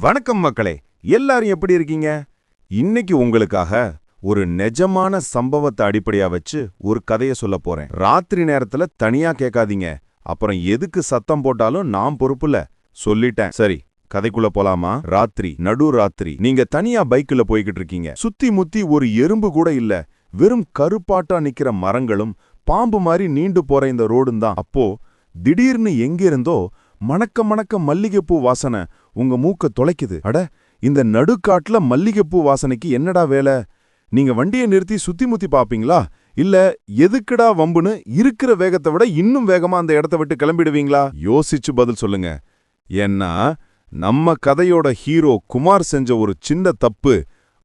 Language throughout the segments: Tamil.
வணக்கம் மக்களே எல்லாரும் எப்படி இருக்கீங்க? இன்னைக்கு உங்களுக்காக ஒரு நெஜமான சம்பவத்தை அடிப்படையா வச்சு ஒரு கதைய சொல்ல போறேன். ராத்திரி நேரத்துல தனியா கேட்காதீங்க. அப்புறம் எதுக்கு சத்தம் போட்டாலும் நான் பொறுப்புல சொல்லிட்டேன். சரி கதைக்குள்ள போலாமா? ராத்திரி நடு ராத்திரி. நீங்க தனியா பைக்ல போய்கிட்டு இருக்கீங்க. சுத்தி முத்தி ஒரு எறும்பு கூட இல்ல. வெறும் கருப்பாட்டா நிக்கிற மரங்களும் பாம்பு மாதிரி நீண்டு போற இந்த ரோடும் தான் அப்போ திடீர்னு எங்கிருந்தோ மணக்க மணக்க மல்லிகைப்பூ வாசனை உங்க மூக்க தொலைக்குது. அட இந்த நடுக்காட்டுல மல்லிகைப்பூ வாசனைக்கு என்னடா வேலை? நீங்க வண்டியை நிறுத்தி சுத்தி முத்தி பாப்பீங்களா? இல்ல எதுக்குடா வம்புன்னு இருக்கிற வேகத்தை விட இன்னும் வேகமா அந்த இடத்த விட்டு கிளம்பிடுவீங்களா? யோசிச்சு பதில் சொல்லுங்க. ஏன்னா நம்ம கதையோட ஹீரோ குமார் செஞ்ச ஒரு சின்ன தப்பு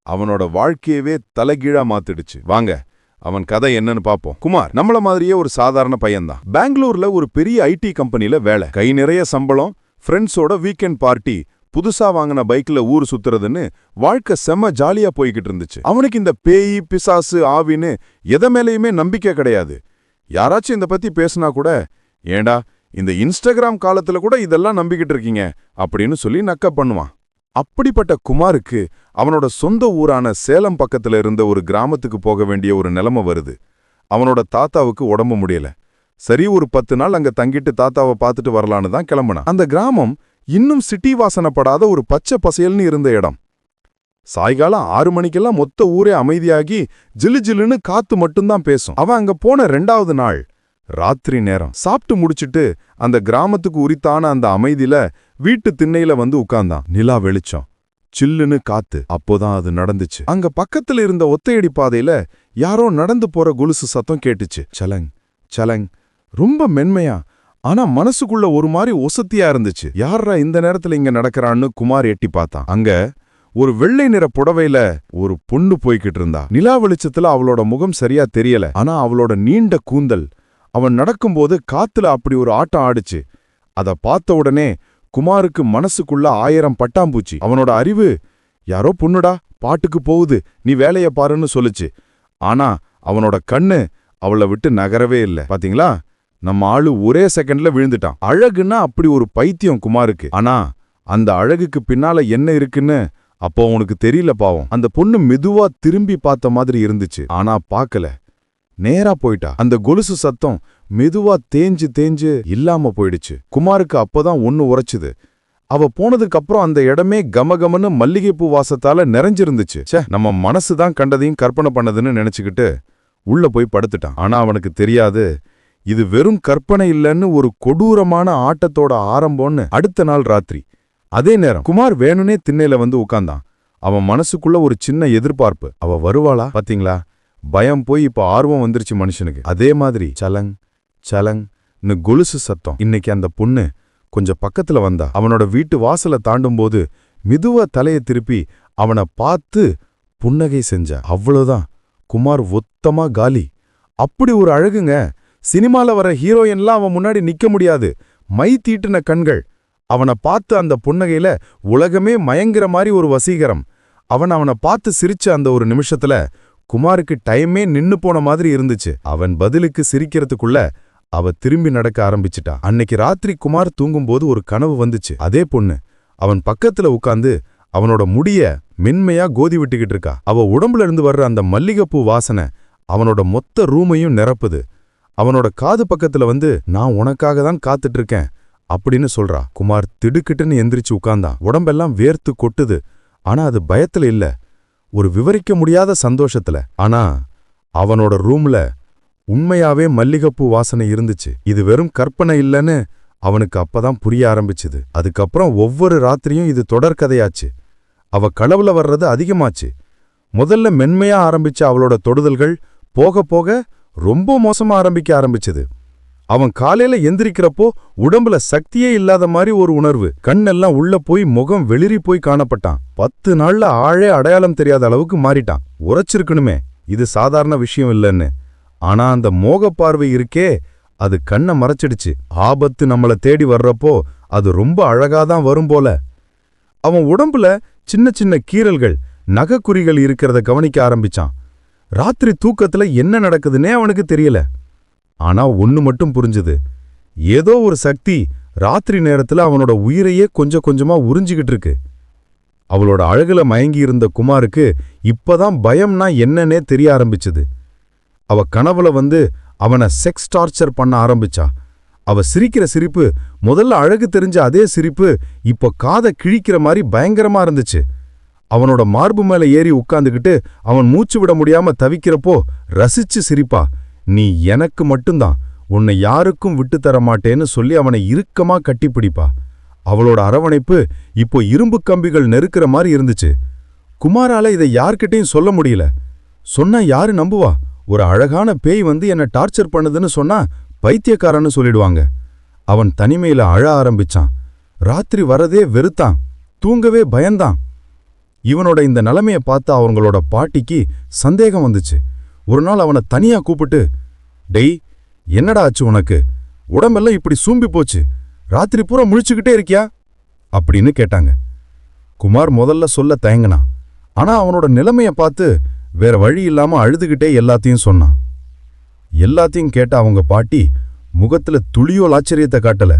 அவனோட வாழ்க்கையவே தலைகீழா மாத்திடுச்சு. வாங்க அவன் கதை என்னன்னு பாப்போம். குமார் நம்மள மாதிரியே ஒரு சாதாரண பையன்தான். பெங்களூர்ல ஒரு பெரிய ஐடி கம்பெனில வேலை. கை நிறைய சம்பளம் ஃப்ரெண்ட்ஸோட வீக்கெண்ட் பார்ட்டி புதுசா வாங்கின பைக்ல ஊர் சுத்துறதுன்னு வாழ்க்கை செம்ம ஜாலியா போய்கிட்டு இருந்துச்சு. அவனுக்கு இந்த பேய் பிசாசு ஆவின்னு எதை மேலேயுமே நம்பிக்கை கிடையாது. யாராச்சும் இந்த பத்தி பேசுனா கூட ஏண்டா இந்த இன்ஸ்டாகிராம் காலத்துல கூட இதெல்லாம் நம்பிக்கிட்டு இருக்கீங்க அப்படின்னு சொல்லி நக்க பண்ணுவான். அப்படிப்பட்ட குமாருக்கு அவனோட சொந்த ஊரான சேலம் பக்கத்துல இருந்த ஒரு கிராமத்துக்கு போக வேண்டிய ஒரு நிலைமை வருது. அவனோட தாத்தாவுக்கு உடம்பு முடியல. சரி ஒரு பத்து நாள் அங்க தங்கிட்டு தாத்தாவை பார்த்துட்டு வரலான்னு தான் கிளம்புனான் அந்த கிராமம் இன்னும் சிட்டி வாசனப்படாத ஒரு பச்சை பசையல்னு இருந்த இடம். சாய்காலம் ஆறு மணிக்கெல்லாம் மொத்த ஊரே அமைதியாகி ஜிலு ஜிலுன்னு காத்து மட்டும்தான் பேசும். அவன் அங்க போன ரெண்டாவது நாள் ராத்திரி நேரம். சாப்பிட்டு முடிச்சிட்டு அந்த கிராமத்துக்கு உரித்தான அந்த அமைதியில வீட்டு திண்ணையில வந்து உட்கார்ந்தான். நிலா வெளிச்சம். சில்லுன்னு காத்து அப்போதான் அது நடந்துச்சு. அங்க பக்கத்துல இருந்த ஒத்தையடி பாதையில யாரோ நடந்து போற கொலுசு சத்தம் கேட்டுச்சு. சலங் சலங். ரொம்ப மென்மையா ஆனா மனசுக்குள்ள ஒரு மாதிரி ஒசத்தியா இருந்துச்சு. யாரா இந்த நேரத்துல இங்க நடக்கறான்னு குமார் எட்டி பார்த்தான். அங்க ஒரு வெள்ளை நிற புடவையில ஒரு பொண்ணு போய்கிட்டு இருந்தா. நிலா வெளிச்சத்துல அவளோட முகம் சரியா தெரியல. ஆனா அவளோட நீண்ட கூந்தல் அவன் நடக்கும்போது காத்துல அப்படி ஒரு ஆட்டம் ஆடுச்சு. அத பார்த்த உடனே குமாருக்கு மனசுக்குள்ள ஆயிரம் பட்டாம்பூச்சி. அவனோட அறிவு யாரோ பொண்ணுடா பாட்டுக்கு போகுது நீ வேலைய பாருன்னு சொல்லுச்சு. ஆனா அவனோட கண்ணு அவளை விட்டு நகரவே இல்ல. பாத்தீங்களா? நம்ம ஆளு ஒரே செகண்ட்ல விழுந்துட்டான். அழகுன்னா அப்படி ஒரு பைத்தியம் குமாருக்கு. ஆனா அந்த அழகுக்கு பின்னால என்ன இருக்குன்னு அப்போ அவனுக்கு தெரியல பாவம். அந்த பொண்ணு மெதுவா திரும்பி பார்த்த மாதிரி இருந்துச்சு. ஆனா பார்க்கல. நேரா போயிட்டா. அந்த கொலுசு சத்தம் மெதுவா தேஞ்சு தேஞ்சு இல்லாம போயிடுச்சு. குமாருக்கு அப்பதான் ஒன்னு உரைச்சுது. அவ போனதுக்கு அப்புறம் அந்த இடமே கமகமன்னு மல்லிகைப்பூ வாசத்தால நிறைஞ்சிருந்துச்சு. ச்சே நம்ம மனசு தான் கண்டதையும் கற்பனை பண்ணதுன்னு நினைச்சுக்கிட்டு உள்ள போய் படுத்துட்டான். ஆனா அவனுக்கு தெரியாது இது வெறும் கற்பனை இல்லைன்னு ஒரு கொடூரமான ஆட்டத்தோட ஆரம்பம்னு அடுத்த நாள் ராத்திரி. அதே நேரம் குமார் வேணும்னே திண்ணையில வந்து உட்கார்ந்தான் அவன் மனசுக்குள்ள ஒரு சின்ன எதிர்பார்ப்பு. அவ வருவாளா? பாத்தீங்களா? பயம் போய் இப்ப ஆர்வம் வந்துருச்சு மனுஷனுக்கு. அதே மாதிரி சலங் சலங்னு கொலுசு சத்தம். இன்னைக்கு அந்த பொண்ணு கொஞ்சம் பக்கத்துல வந்தா அவனோட வீட்டு வாசல தாண்டும்போது மெதுவா தலைய திருப்பி அவனை பார்த்து புன்னகை செஞ்ச. அவ்வளவுதான். குமார் ஒத்தமா காலி. அப்படி ஒரு அழகுங்க. சினிமால வர ஹீரோயின்லாம் அவன் முன்னாடி நிக்க முடியாது. மை தீட்டின கண்கள். அவனை பார்த்து அந்த புன்னகையில உலகமே மயங்கிற மாதிரி ஒரு வசீகரம். அவன் அவனை பார்த்து சிரிச்ச அந்த ஒரு நிமிஷத்துல குமாருக்கு டைமே நின்னு போன மாதிரி இருந்துச்சு. அவன் பதிலுக்கு சிரிக்கிறதுக்குள்ள அவ திரும்பி நடக்க ஆரம்பிச்சிட்டா. அன்னைக்கு ராத்திரி குமார் தூங்கும்போது ஒரு கனவு வந்துச்சு. அதே பொண்ணு அவன் பக்கத்துல உட்காந்து அவனோட முடிய மென்மையா கோதி விட்டுக்கிட்டு இருக்கா. அவ உடம்புல இருந்து வர்ற அந்த மல்லிகைப்பூ வாசனை அவனோட மொத்த ரூமையும் நிரப்புது. அவனோட காது பக்கத்துல வந்து நான் உனக்காக தான் காத்துட்டு இருக்கேன் அப்படின்னு சொல்றா. குமார் திடுக்கிட்டுன்னு எந்திரிச்சு உட்கார்ந்தான் உடம்பெல்லாம் வேர்த்து கொட்டுது. ஆனா அது பயத்துல இல்ல. ஒரு விவரிக்க முடியாத சந்தோஷத்துல. ஆனா அவனோட ரூம்ல உண்மையாவே மல்லிகைப்பூ வாசனை இருந்துச்சு. இது வெறும் கற்பனை இல்லைன்னு அவனுக்கு அப்பதான் புரிய ஆரம்பிச்சுது. அதுக்கப்புறம் ஒவ்வொரு ராத்திரியும் இது தொடர்கதையாச்சு. அவ களவுல வர்றது அதிகமாச்சு. முதல்ல மென்மையா ஆரம்பிச்ச அவளோட தொடுதல்கள் போக போக ரொம்ப மோசமா ஆரம்பிக்க ஆரம்பிச்சது. அவன் காலையில எந்திரிக்கிறப்போ உடம்புல சக்தியே இல்லாத மாதிரி ஒரு உணர்வு. கண்ணெல்லாம் உள்ள போய் முகம் வெளிரி போய் காணப்பட்டான். பத்து நாள்ல ஆழே அடையாளம் தெரியாத அளவுக்கு மாறிட்டான். உரைச்சிருக்கணுமே. இது சாதாரண விஷயம் இல்லைன்னு. ஆனா அந்த மோக பார்வை இருக்கே அது கண்ணை மறைச்சிடுச்சு. ஆபத்து நம்மள தேடி வர்றப்போ அது ரொம்ப அழகாதான் வரும் போல. அவன் உடம்புல சின்ன சின்ன கீறல்கள் நகைக்குறிகள் இருக்கிறத கவனிக்க ஆரம்பிச்சான். ராத்திரி தூக்கத்துல என்ன நடக்குதுன்னே அவனுக்கு தெரியல. ஆனா ஒன்னு மட்டும் புரிஞ்சுது. ஏதோ ஒரு சக்தி ராத்திரி நேரத்துல அவனோட உயிரையே கொஞ்சம் கொஞ்சமா உறிஞ்சிக்கிட்டு இருக்கு. அவளோட அழகுல மயங்கி இருந்த குமாருக்கு இப்பதான் பயம்னா என்னன்னே தெரிய ஆரம்பிச்சது. அவ கனவுல வந்து அவனை செக்ஸ் டார்ச்சர் பண்ண ஆரம்பிச்சா. அவ சிரிக்கிற சிரிப்பு முதல்ல அழகு தெரிஞ்ச அதே சிரிப்பு இப்போ காதை கிழிக்கிற மாதிரி பயங்கரமா இருந்துச்சு. அவனோட மார்பு மேல ஏறி உட்காந்துக்கிட்டு அவன் மூச்சு விட முடியாம தவிக்கிறப்போ ரசிச்சு சிரிப்பா. நீ எனக்கு மட்டும்தான். உன்னை யாருக்கும் விட்டு தர மாட்டேன்னு சொல்லி அவனை இறுக்கமா கட்டிப்பிடிப்பா. அவளோட அரவணைப்பு இப்போ இரும்பு கம்பிகள் நெருக்கிற மாதிரி இருந்துச்சு. குமாரால இதை யார்கிட்டயும் சொல்ல முடியல. சொன்னா யாரு நம்புவா? ஒரு அழகான பேய் வந்து என்ன டார்ச்சர் பண்ணுதுன்னு சொன்னா பைத்தியக்காரன்னு சொல்லிடுவாங்க. அவன் தனிமையில அழ ஆரம்பிச்சான். ராத்திரி வரதே வெறுத்தான். தூங்கவே பயந்தான். இவனோட இந்த நிலைமையை பார்த்து அவங்களோட பாட்டிக்கு சந்தேகம் வந்துச்சு. ஒரு நாள் அவனை தனியாக கூப்பிட்டு டெய் என்னடா ஆச்சு உனக்கு? உடம்பெல்லாம் இப்படி சூம்பி போச்சு. ராத்திரி பூரா முழிச்சுக்கிட்டே இருக்கியா? அப்படின்னு கேட்டாங்க. குமார் முதல்ல சொல்ல தயங்கினான். ஆனால் அவனோட நிலைமையை பார்த்து வேற வழி இல்லாமல் அழுதுகிட்டே எல்லாத்தையும் சொன்னான். எல்லாத்தையும் கேட்ட அவங்க பாட்டி முகத்தில் துளியோல் ஆச்சரியத்தை காட்டலை.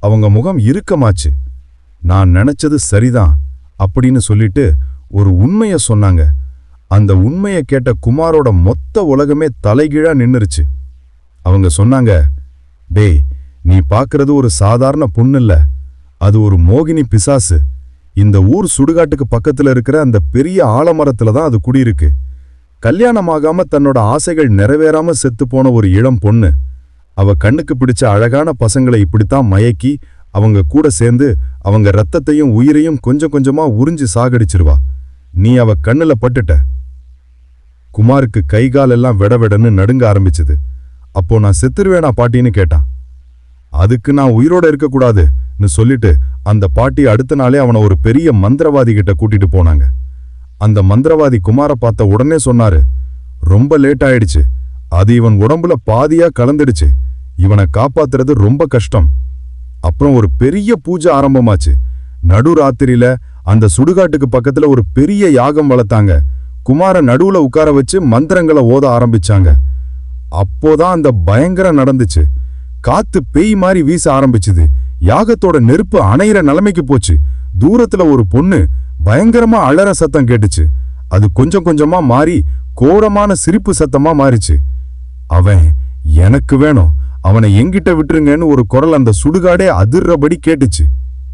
அவங்க முகம் இறுக்கமாச்சு. நான் நினச்சது சரிதான் அப்படின்னு சொல்லிட்டு ஒரு உண்மையை சொன்னாங்க. அந்த உண்மையை கேட்ட குமாரோட மொத்த உலகமே தலைகீழா நின்னுருச்சு. அவங்க சொன்னாங்க டேய் நீ பார்க்கறது ஒரு சாதாரண பொண்ணுல்ல. அது ஒரு மோகினி பிசாசு. இந்த ஊர் சுடுகாட்டுக்கு பக்கத்துல இருக்கிற அந்த பெரிய ஆலமரத்துல தான் அது குடியிருக்கு. கல்யாணமாகாம தன்னோட ஆசைகள் நிறைவேறாம செத்து போன ஒரு இளம் பொண்ணு. அவ கண்ணுக்கு பிடிச்ச அழகான பசங்களை இப்படித்தான் மயக்கி அவங்க கூட சேர்ந்து அவங்க ரத்தத்தையும் உயிரையும் கொஞ்சம் கொஞ்சமா உறிஞ்சு சாகடிச்சிருவா. நீ அவ கண்ணுல பட்டுட்ட. குமாருக்கு கை கால் எல்லாம் விடவிடன்னு நடுங்க ஆரம்பிச்சது. அப்போ நான் செத்துருவேனா பாட்டின்னு கேட்டான். அதுக்கு நான் உயிரோட இருக்கக்கூடாதுன்னு சொல்லிட்டு அந்த பாட்டி அடுத்த நாளே அவனை ஒரு பெரிய மந்திரவாதி கிட்ட கூட்டிட்டு போனாங்க. அந்த மந்திரவாதி குமார பார்த்த உடனே சொன்னாரு ரொம்ப லேட் ஆயிடுச்சு. அது இவன் உடம்புல பாதியா கலந்துடுச்சு. இவனை காப்பாத்துறது ரொம்ப கஷ்டம். அப்புறம் ஒரு பெரிய பூஜை ஆரம்பமாச்சு. நடு ராத்திரியில அந்த சுடுகாட்டுக்கு பக்கத்துல ஒரு பெரிய யாகம் வளர்த்தாங்க. குமார நடுவுல உட்கார வச்சு மந்திரங்களை ஓத ஆரம்பிச்சாங்க. அப்போதான் அந்த பயங்கரம் நடந்துச்சு. காத்து பேய் மாதிரி வீச ஆரம்பிச்சுது. யாகத்தோட நெருப்பு அணையிற நிலைமைக்கு போச்சு. தூரத்துல ஒரு பொண்ணு பயங்கரமா அலற சத்தம் கேட்டுச்சு. அது கொஞ்சம் கொஞ்சமா மாறி கோரமான சிரிப்பு சத்தமா மாறிச்சு. அவன் எனக்கு வேணும். அவனை எங்கிட்ட விட்டுருங்கன்னு ஒரு குரல் அந்த சுடுகாடே அதிர்றபடி கேட்டுச்சு.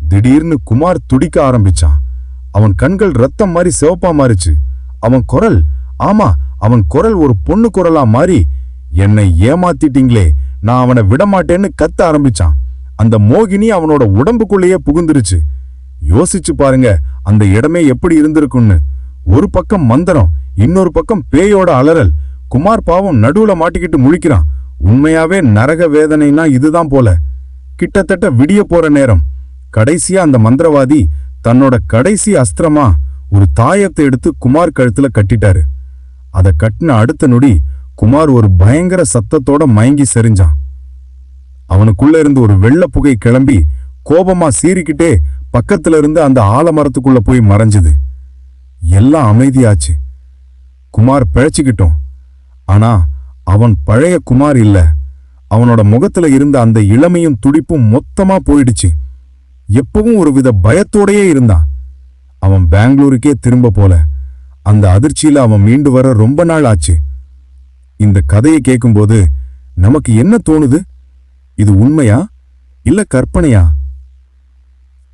திடீர்னு குமார் துடிக்க ஆரம்பிச்சான். அவன் கண்கள் ரத்தம் மாதிரி சிவப்பா மாறிச்சு. அவன் குரல் ஆமா அவன் குரல் ஒரு பொண்ணு குரலா மாறி என்னை ஏமாத்திட்டீங்களே நான் அவனை விடமாட்டேன்னு கத்த ஆரம்பிச்சான். அந்த மோகினி அவனோட உடம்புக்குள்ளேயே புகுந்துருச்சு. யோசிச்சு பாருங்க அந்த இடமே எப்படி இருந்திருக்கும்னு. ஒரு பக்கம் மந்திரம் இன்னொரு பக்கம் பேயோட அலறல். குமார் பாவம் நடுவுல மாட்டிக்கிட்டு முழிக்கிறான். உண்மையாவே நரக வேதனைனா இதுதான் போல. கிட்டத்தட்ட விடிய போற நேரம். கடைசியா அந்த மந்திரவாதி தன்னோட கடைசி அஸ்திரமா ஒரு தாயத்தை எடுத்து குமார் கழுத்துல கட்டிட்டாரு. அதை கட்டின அடுத்த நொடி குமார் ஒரு பயங்கர சத்தத்தோட மயங்கி செறிஞ்சான். அவனுக்குள்ள இருந்து ஒரு வெள்ளை புகை கிளம்பி கோபமா சீறிக்கிட்டே பக்கத்துல இருந்து அந்த ஆலமரத்துக்குள்ள போய் மறைஞ்சது. எல்லாம் அமைதியாச்சு. குமார் பிழைச்சிக்கிட்டோம். ஆனா அவன் பழைய குமார் இல்ல. அவனோட முகத்துல இருந்த அந்த இளமையும் துடிப்பும் மொத்தமா போயிடுச்சு. எப்பவும் ஒரு வித பயத்தோடயே இருந்தான். பெங்களூருக்கே திரும்ப போல. அந்த அதிர்ச்சியில அவன் மீண்டு வர ரொம்ப நாள் ஆச்சு. இந்த கதையை கேட்கும்போது நமக்கு என்ன தோணுது? இது உண்மையா? இல்ல கற்பனையா?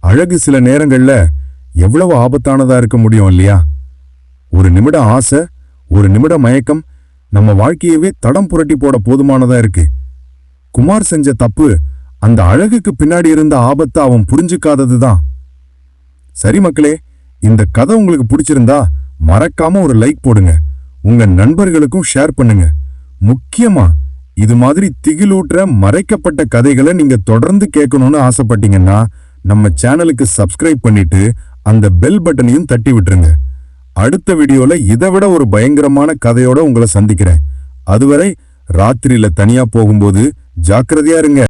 அழகு சில நேரங்கள்ல எவ்வளவு ஆபத்தானதா இருக்க முடியும் இல்லையா? ஒரு நிமிட ஆசை ஒரு நிமிட மயக்கம் நம்ம வாழ்க்கையவே தடம் புரட்டி போட போதுமானதா இருக்கு. குமார் செஞ்ச தப்பு அந்த அழகுக்கு பின்னாடி இருந்த ஆபத்தை அவன் புரிஞ்சுக்காததுதான். சரி மக்களே இந்த கதை உங்களுக்கு பிடிச்சிருந்தா மறக்காம ஒரு லைக் போடுங்க. உங்க நண்பர்களுக்கும் ஷேர் பண்ணுங்க. முக்கியமா இது மாதிரி திகிலூட்டுற மறைக்கப்பட்ட கதைகளை நீங்க தொடர்ந்து கேட்கணும்னு ஆசைப்பட்டீங்கன்னா நம்ம சேனலுக்கு சப்ஸ்கிரைப் பண்ணிட்டு அந்த பெல் பட்டனையும் தட்டி விட்டுருங்க. அடுத்த வீடியோல இதை விட ஒரு பயங்கரமான கதையோட உங்களை சந்திக்கிறேன். அதுவரை ராத்திரியில தனியா போகும்போது ஜாக்கிரதையா இருங்க.